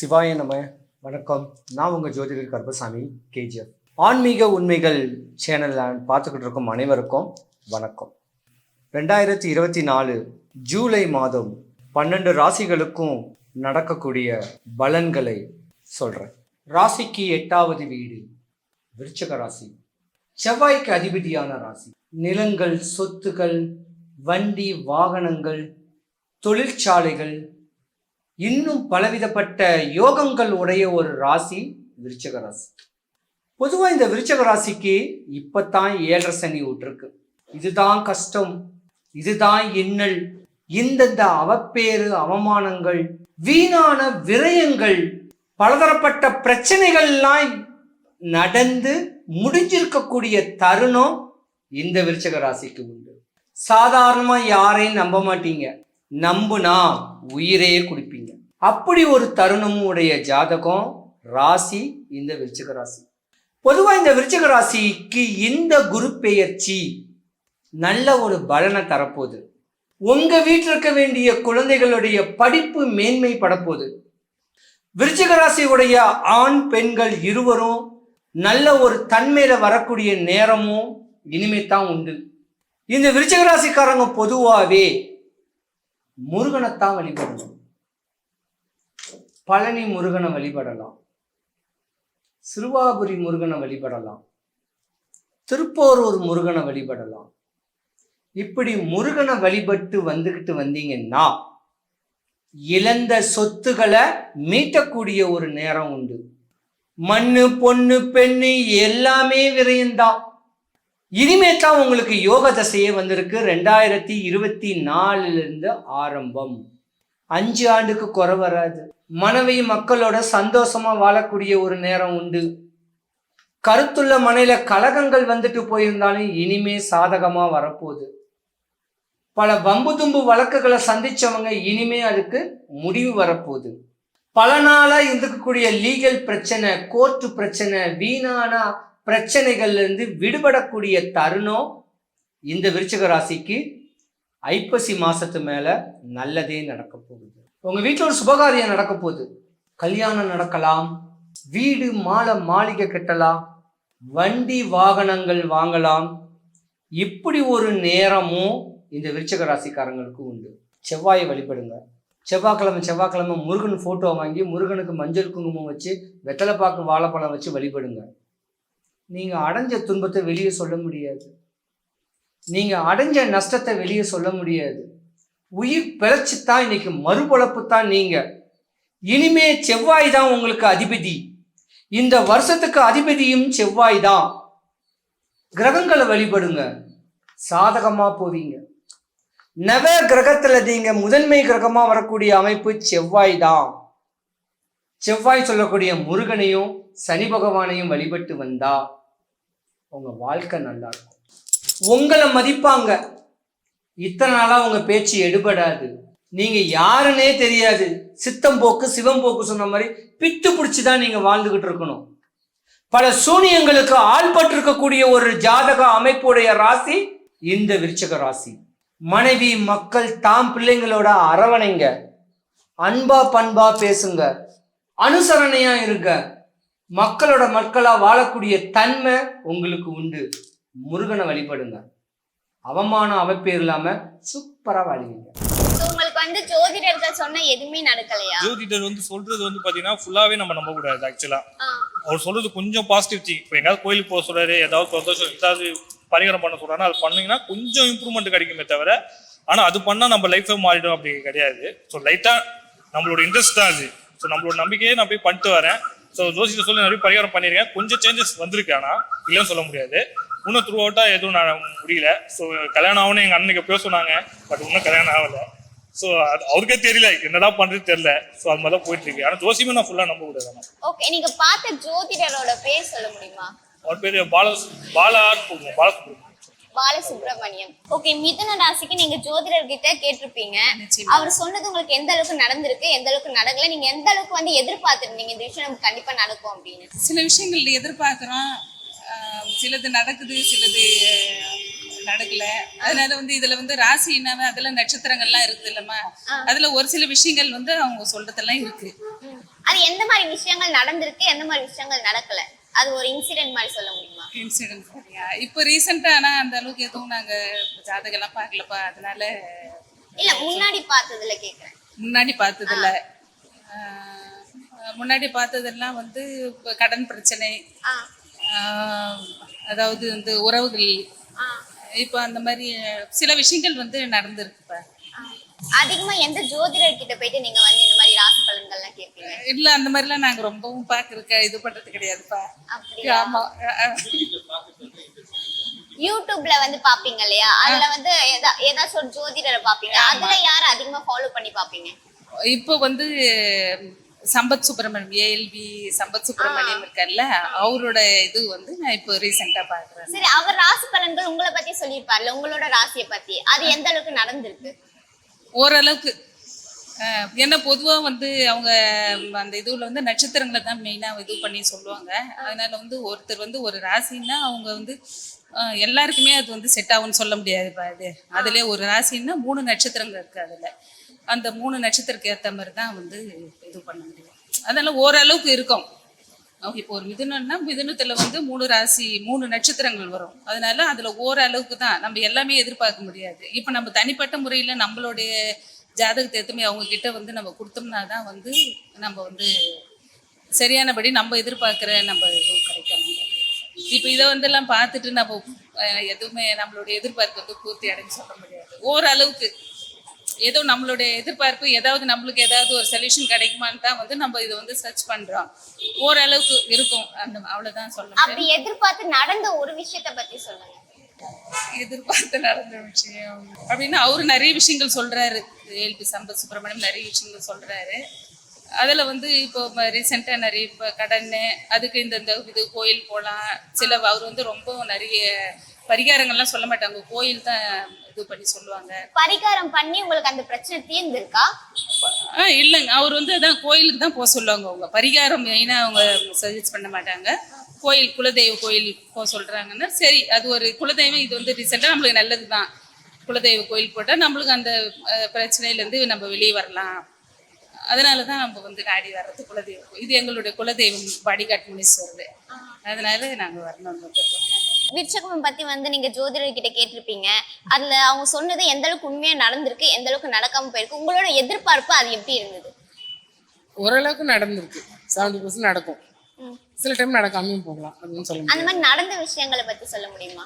சிவாய நம. வணக்கம். நான் உங்கள் ஜோதிடர் கருப்பசாமி கேஜிஎஃப். ஆன்மீக உண்மைகள் சேனலில் பார்த்துக்கிட்டு இருக்கும் அனைவருக்கும் வணக்கம். ரெண்டாயிரத்தி இருபத்தி நாலு ஜூலை மாதம் பன்னெண்டு ராசிகளுக்கும் நடக்கக்கூடிய பலன்களை சொல்கிறேன் ராசிக்கு எட்டாவது வீடு விருச்சக ராசி. செவ்வாய்க்கு அதிபதியான ராசி. நிலங்கள் சொத்துகள் வண்டி வாகனங்கள் தொழிற்சாலைகள் இன்னும் பலவிதப்பட்ட யோகங்கள் உடைய ஒரு ராசி விருச்சக ராசி. பொதுவாக இந்த விருச்சக ராசிக்கு இப்பத்தான் ஏழரை சனி விட்டுருக்கு இதுதான் கஷ்டம் இதுதான் இன்னல். இந்தந்த அவப்பேறு அவமானங்கள் வீணான விரயங்கள் பலதரப்பட்ட பிரச்சனைகள்லாம் நடந்து முடிஞ்சிருக்கக்கூடிய தருணம் இந்த விருச்சக ராசிக்கு உண்டு. சாதாரணமாக யாரையும் நம்ப மாட்டீங்க. நம்புனா உயிரையே குடிப்பீங்க. அப்படி ஒரு தருணமும் உடைய ஜாதகம் ராசி இந்த விருச்சிக ராசி. பொதுவாக இந்த விருச்சிக ராசிக்கு இந்த குரு பெயர்ச்சி நல்ல ஒரு பலனை தரப்போகுது. உங்க வீட்டில் இருக்க வேண்டிய குழந்தைகளுடைய படிப்பு மேன்மை படப்போகுது. விருச்சிக ராசியுடைய ஆண் பெண்கள் இருவரும் நல்ல ஒரு தன்மையில வரக்கூடிய நேரமும் இனிமே தான் உண்டு. இந்த விருச்சிக ராசிக்காரங்க பொதுவாகவே முருகனைத்தான் வழிபடணும். பழனி முருகனை வழிபடலாம். சிறுவாபுரி முருகனை வழிபடலாம். திருப்போரூர் முருகனை வழிபடலாம். இப்படி முருகனை வழிபட்டு வந்துக்கிட்டு வந்தீங்கன்னா இழந்த சொத்துக்களை மீட்டக்கூடிய ஒரு நேரம் உண்டு. மண்ணு பொண்ணு பெண்ணு எல்லாமே விரயம்தான். இனிமே தான் உங்களுக்கு யோக தசையே வந்திருக்கு. ரெண்டாயிரத்தி இருபத்தி நாலுலேருந்து ஆரம்பம். அஞ்சு ஆண்டுக்கு குறை வராது. மனைவி மக்களோட சந்தோஷமா வாழக்கூடிய ஒரு நேரம் உண்டு. கருத்துள்ள மனையில கலகங்கள் வந்துட்டு போயிருந்தாலும் இனிமே சாதகமா வரப்போகுது. பல வம்பு தும்பு வழக்குகளை சந்திச்சவங்க இனிமே அதுக்கு முடிவு வரப்போகுது. பல நாளா இருக்கக்கூடிய லீகல் பிரச்சனை கோர்ட்டு பிரச்சனை வீணானா பிரச்சனைகள்லேருந்து விடுபடக்கூடிய தருணம் இந்த விருச்சக ராசிக்கு ஐப்பசி மாதத்து மேலே நல்லதே நடக்க போகுது. உங்கள் வீட்டில் ஒரு சுபகாரியம் நடக்க போகுது. கல்யாணம் நடக்கலாம் வீடு மாலை மாளிகை கட்டலாம் வண்டி வாகனங்கள் வாங்கலாம். இப்படி ஒரு நேரமும் இந்த விருச்சக ராசிக்காரங்களுக்கு உண்டு. செவ்வாயை வழிபடுங்க. செவ்வாய்க்கிழமை செவ்வாய்க்கிழமை முருகன் ஃபோட்டோ வாங்கி முருகனுக்கு மஞ்சள் குங்குமம் வச்சு வெத்தலைப்பாக்கு வாழைப்பழம் வச்சு வழிபடுங்க. நீங்கள் அடைஞ்ச துன்பத்தை வெளியே சொல்ல முடியாது. நீங்கள் அடைஞ்ச நஷ்டத்தை வெளியே சொல்ல முடியாது. உயிர் பிழைச்சி தான் இன்னைக்கு மறுபொழப்பு தான் நீங்கள் இனிமே செவ்வாய் தான் உங்களுக்கு அதிபதி. இந்த வருஷத்துக்கு அதிபதியும் செவ்வாய் தான் கிரகங்களை வழிபடுங்க. சாதகமாக போவீங்க. நவ கிரகத்தில் நீங்கள் முதன்மை கிரகமாக வரக்கூடிய அமைப்பு செவ்வாய் தான் செவ்வாய் சொல்லக்கூடிய முருகனையும் சனி பகவானையும் வழிபட்டு வந்தா உங்கள் வாழ்க்கை நல்லா இருக்கும். உங்களை மதிப்பாங்க. இத்தனை நாளாக உங்கள் பேச்சு எடுபடாது. நீங்கள் யாருன்னே தெரியாது. சித்தம் போக்கு சிவம் போக்கு சொன்ன மாதிரி பித்து பிடிச்சி தான் நீங்கள் வாழ்ந்துக்கிட்டு இருக்கணும். பல சூனியங்களுக்கு ஆள்பட்டிருக்கக்கூடிய ஒரு ஜாதக அமைப்புடைய ராசி இந்த விருச்சக ராசி. மனைவி மக்கள் தாம் பிள்ளைங்களோட அரவணைங்க. அன்பா பண்பா பேசுங்க. அனுசரணையா இருங்க. மக்களோட மக்களா வாழக்கூடிய தன்மை உங்களுக்கு உண்டு. முருகனை வழிபடுங்க. அவமானம் அவப்பேர் இல்லாம சூப்பரா வாழுவீங்க. So, உங்களுக்கு வந்து ஜோதிடர்கள் சொன்ன எதுவுமே நடக்கலையா? ஜோதிடர் வந்து சொல்றது வந்து பாத்தீங்கன்னா ஃபுல்லாவே நம்ம நம்ப கூடாது ஆக்சுவலா அவர் சொல்றது கொஞ்சம் பாசிட்டிவ் திங் இப்போ எங்காவது கோயிலுக்கு போக சொல்றாரு ஏதாவது பிரதோஷம் ஏதாவது பரிகாரம் பண்ண சொல்றாருன்னா அது பண்ணீங்கன்னா கொஞ்சம் இம்ப்ரூவ்மெண்ட் கிடைக்குமே தவிர ஆனா அது பண்ணா நம்ம லைஃபே மாறிடும் அப்படி கிடையாது. ஸோ லைட்டா நம்மளோட இன்ட்ரெஸ்ட் தான் அது. ஸோ நம்மளோட நம்பிக்கையே நான் போய் பண்ணிட்டு வரேன். ஸோ ஜோசியர் சொல்லி நிறைய பரிகாரம் பண்ணியிருக்கேன். கொஞ்சம் சேஞ்சஸ் வந்திருக்கு இல்லைன்னு சொல்ல முடியாது. இன்னும் த்ரூ அவுட்டா எதுவும் நான் முடியல. ஸோ கல்யாணம் ஆகணும் எங்க அண்ணனுக்கு எப்பயோ சொன்னாங்க பட் இன்னும் கல்யாணம் ஆகல. ஸோ அது அவருக்கே தெரியல என்னதான் பண்றது தெரியல. ஸோ அது மாதிரி தான் போயிட்டு இருக்கு ஆனா ஜோசியமே நான் ஃபுல்லா நம்ப கூடாது ஓகே நீங்க பார்த்த ஜோதிடரோட பேர் சொல்ல முடியுமா? அவர் பேரு பால பாலா சொல்லுவோம் பாலசுப்ரமணியம். ஓகே மிதுன ராசிக்கு நீங்க ஜோதிடர் கிட்ட கேட்டிருப்பீங்க அவர் சொன்னது உங்களுக்கு எந்த அளவுக்கு நடந்திருக்கு எந்த அளவுக்கு நடக்கல நீங்க எந்த அளவுக்கு வந்து எதிர்பார்த்திருந்தீங்க இந்த விஷயம் நமக்கு கண்டிப்பா நடக்கும் அப்படின்னு? சில விஷயங்கள் எதிர்பார்க்குறோம். சிலது நடக்குது சிலது நடக்கல. அதனால வந்து இதுல வந்து ராசி என்னன்னா அதுல நட்சத்திரங்கள்லாம் இருக்குது இல்லம்மா. அதுல ஒரு சில விஷயங்கள் வந்து அவங்க சொல்றதெல்லாம் இருக்கு. அது எந்த மாதிரி விஷயங்கள் நடந்திருக்கு எந்த மாதிரி விஷயங்கள் நடக்கல? அது ஒரு இன்சிடென்ட் மாதிரி சொல்ல முடியுமா? இன்சிடென்ட் சரியா இப்போ ரீசெண்டாக ஆனால் அந்த அளவுக்கு எதுவும் நாங்கள் ஜாதகம்லாம் பார்க்கலப்பா. அதனால இல்ல முன்னாடி பார்த்ததுல கேக்குறேன். முன்னாடி பார்த்ததில்ல. முன்னாடி பார்த்ததெல்லாம் வந்து இப்போ கடன் பிரச்சனை. ஆ. ஆஹ் அதாவது வந்து உறவுகள். ஆ. இப்போ அந்த மாதிரி சில விஷயங்கள் வந்து நடந்திருக்குப்பா. ஆ. அதிகமா எந்த ஜோதிடர் கிட்ட போயிட்டு நீங்க வந்து இந்த பலன்கள்லாம் கேட்பீங்க இல்லை அந்த மாதிரிலாம் நாங்கள் ரொம்பவும் பார்க்கறக்க இது பண்ணுறது கிடையாதுப்பா. ஆமாம் யூடியூப்ல வந்து பாப்பீங்க இல்லையா? அதுல வந்து ஏதாச்சும் ஒரு ஜோதிடரை பாப்பீங்க அதுல யார அதிகமா ஃபாலோ பண்ணி பாப்பீங்க இப்போ வந்து சம்பத் சுப்பிரமணியம் ஏஎல்பி சம்பத் சுப்பிரமணியம் இருக்கார்ல அவரோட இது வந்து நான் இப்போ ரீசெண்டாக பார்க்குறேன். சரி அவர் ராசி பலன்கள் உங்களை பத்தி சொல்லியிருப்பார்ல உங்களோட ராசியை பத்தி. அது எந்த அளவுக்கு நடந்திருக்கு? ஓரளவுக்கு ஏன்னா பொதுவாக வந்து அவங்க அந்த இதுல வந்து நட்சத்திரங்களை தான் மெயினாக இது பண்ணி சொல்லுவாங்க. அதனால வந்து ஒருத்தர் வந்து ஒரு ராசின்னா அவங்க வந்து எல்லாருக்குமே அது வந்து செட் ஆகும்னு சொல்ல முடியாதுப்பா அது. அதுல ஒரு ராசின்னா மூணு நட்சத்திரங்கள் இருக்கு அதுல. அந்த மூணு நட்சத்திரத்துக்கு ஏற்ற மாதிரி தான் வந்து இது பண்ண முடியும். அதனால ஓரளவுக்கு இருக்கும். இப்போ ஒரு மிதுனம்னா மிதுனத்துல வந்து மூணு ராசி மூணு நட்சத்திரங்கள் வரும். அதனால அதுல ஓரளவுக்கு தான் நம்ம எல்லாமே எதிர்பார்க்க முடியாது. இப்போ நம்ம தனிப்பட்ட முறையில நம்மளுடைய ஜாதகத்தை எதுவுமே அவங்க கிட்ட வந்து நம்ம கொடுத்தோம்னா தான் வந்து நம்ம வந்து சரியானபடி நம்ம எதிர்பார்க்குற நம்ம இதுவும் கிடைக்கும். இப்போ இதை வந்தெல்லாம் பார்த்துட்டு நம்ம எதுவுமே நம்மளுடைய எதிர்பார்ப்பு வந்து பூர்த்தி அடைஞ்சு சொல்ல முடியாது. ஓரளவுக்கு ஏதோ நம்மளுடைய எதிர்பார்ப்பு ஏதாவது நம்மளுக்கு ஏதாவது ஒரு சொல்யூஷன் கிடைக்குமான்னு தான் வந்து நம்ம இதை வந்து சர்ச் பண்றோம். ஓரளவுக்கு இருக்கும். அந்த அவ்வளவுதான் சொல்லணும் அப்படி எதிர்பார்த்து நடந்த ஒரு விஷயத்த பத்தி சொல்லுங்க. எதிர்பார்த்து நடந்த விஷயம். அப்படின்னா அவரு நிறைய விஷயங்கள் சொல்றாரு. ஏல்பி சம்பத் சுப்பிரமணியம் நிறைய விஷயங்கள் சொல்றாரு. அதுல வந்து இப்போ ரீசெண்டா நிறைய இப்போ கடன் அதுக்கு இந்த இந்த இது கோயில் போகலாம் சில அவர் வந்து ரொம்ப நிறைய பரிகாரங்கள்லாம் சொல்ல மாட்டாங்க. கோயில் தான் இது பண்ணி சொல்லுவாங்க. பரிகாரம் பண்ணி உங்களுக்கு அந்த பிரச்சனை தீர்ந்திருக்கா? ஆ இல்லைங்க. அவர் வந்து அதான் கோயிலுக்கு தான் போக சொல்லுவாங்க அவங்க. பரிகாரம் மெயினாக அவங்க சஜஸ்ட் பண்ண மாட்டாங்க. கோயில் குலதெய்வ கோயில் போக சொல்கிறாங்கன்னா சரி அது ஒரு குலதெய்வம் இது வந்து ரீசெண்டாக நம்மளுக்கு நல்லது தான் குலதெய்வ கோயில் போட்டால் நம்மளுக்கு அந்த பிரச்சனையிலேருந்து நம்ம வெளியே வரலாம். அதனால தான் நம்ம வந்து நாடி வர்றது குலதெய்வம். இது எங்களுடைய குலதெய்வம் பாடிகாட் முனீஸ்வரர். அதனால நாங்கள் வரணும்னு வந்துட்டோம் விருச்சகம் பத்தி வந்து நீங்க ஜோதிடர் கிட்ட கேட்டிருப்பீங்க. அதுல அவங்க சொன்னது எந்த அளவுக்கு உண்மையா நடந்திருக்கு எந்த அளவுக்கு நடக்காம போயிருக்கு உங்களோட எதிர்பார்ப்பு அது எப்படி இருந்தது? ஓரளவுக்கு நடந்திருக்கு. செவன்டி பர்சன்ட் நடக்கும். சில டைம் நடக்காமையும் போகலாம் அப்படின்னு சொல்ல அந்த மாதிரி நடந்த விஷயங்களை பத்தி சொல்ல முடியுமா?